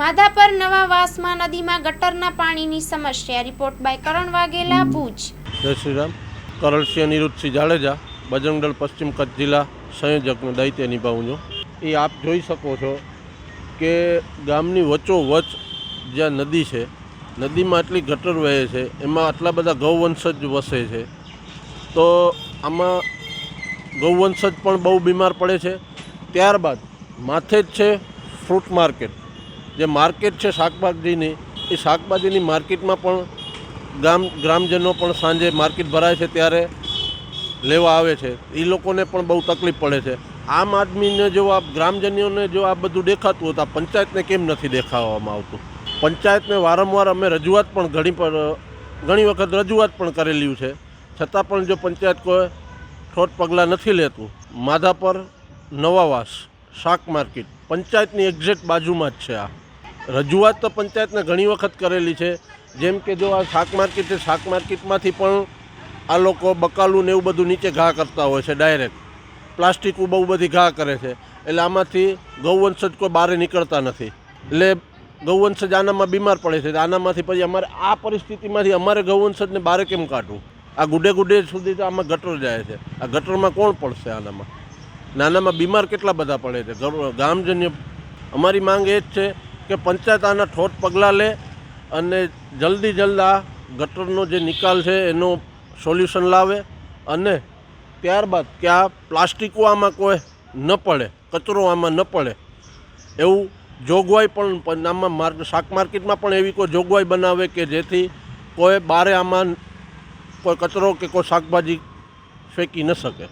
માધાપર નવા વાસમાં નદીમાં ગટરના પાણીની સમસ્યા. Report by Karan Vaghela Bhuj. જય શ્રી રામ. કરણસિંહ અનિરુદ્ધસિંહ જાડેજા બજરંગદળ પશ્ચિમ કચ્છ જિલ્લા સંયોજકનું દાયિત્વ નિભાવું છું. એ આપ જોઈ શકો છો કે ગામની વચ્ચોવચ જ્યાં નદી છે નદીમાં આટલી ગટર વહે છે એમાં આટલા બધા ગૌવંશજ વસે છે તો આમાં ગૌવંશજ પણ બહુ બીમાર પડે છે. ત્યારબાદ માથે જ છે ફ્રૂટ માર્કેટ. જે માર્કેટ છે શાકભાજીની, એ શાકભાજીની માર્કેટમાં પણ ગામ, ગ્રામજનો પણ સાંજે માર્કેટ ભરાય છે ત્યારે લેવા આવે છે. એ લોકોને પણ બહુ તકલીફ પડે છે. આમ આદમીને જો આ ગ્રામજનોને જો આ બધું દેખાતું હોય તો આ પંચાયતને કેમ નથી દેખાવામાં આવતું? પંચાયતને વારંવાર અમે રજૂઆત પણ ઘણી પર ઘણી વખત રજૂઆત પણ કરેલી છે. છતાં પણ જો પંચાયત કોઈ ઠોટ પગલાં નથી લેતું, માધાપર નવાવાસ શાક માર્કેટ, પંચાયતની એક્ઝેક્ટ બાજુમાં જ છે આ. રજૂઆત તો પંચાયતને ઘણી વખત કરેલી છે. જેમ કે જો આ શાક માર્કેટ છે, શાક માર્કેટમાંથી પણ આ લોકો બકાલું ને એવું બધું નીચે ઘા કરતા હોય છે, ડાયરેક્ટ. પ્લાસ્ટિક બહુ બધી ઘા કરે છે. એટલે આમાંથી ગૌવંશજ કોઈ બહાર નીકળતા નથી. એટલે ગૌવંશજ આનામાં બીમાર પડે છે. આનામાંથી પછી અમારે આ પરિસ્થિતિમાંથી અમારે ગૌવંશજને બહાર કેમ કાઢવું? આ ગુડે ગુડે સુધી તો આમાં ગટર જાય છે. આ ગટરમાં કોણ પડશે આનામાં? નાનામાં બીમાર કેટલા બધા પડે છે? ગામજન્ય, અમારી માંગ એ જ છે કે પંચાયત આના ઠોટ પગલાં લે અને જલ્દી જલ્દ આ ગટરનો જે નિકાલ છે એનો સોલ્યુશન લાવે અને ત્યારબાદ કે આ પ્લાસ્ટિકો આમાં કોઈ ન પડે, કચરો આમાં ન પડે, એવું જોગવાઈ પણ આમાં માર્ક શાક માર્કેટમાં પણ એવી કોઈ જોગવાઈ બનાવે કે જેથી કોઈ બારે આમાં કોઈ કચરો કે કોઈ શાકભાજી ફેંકી ન શકે.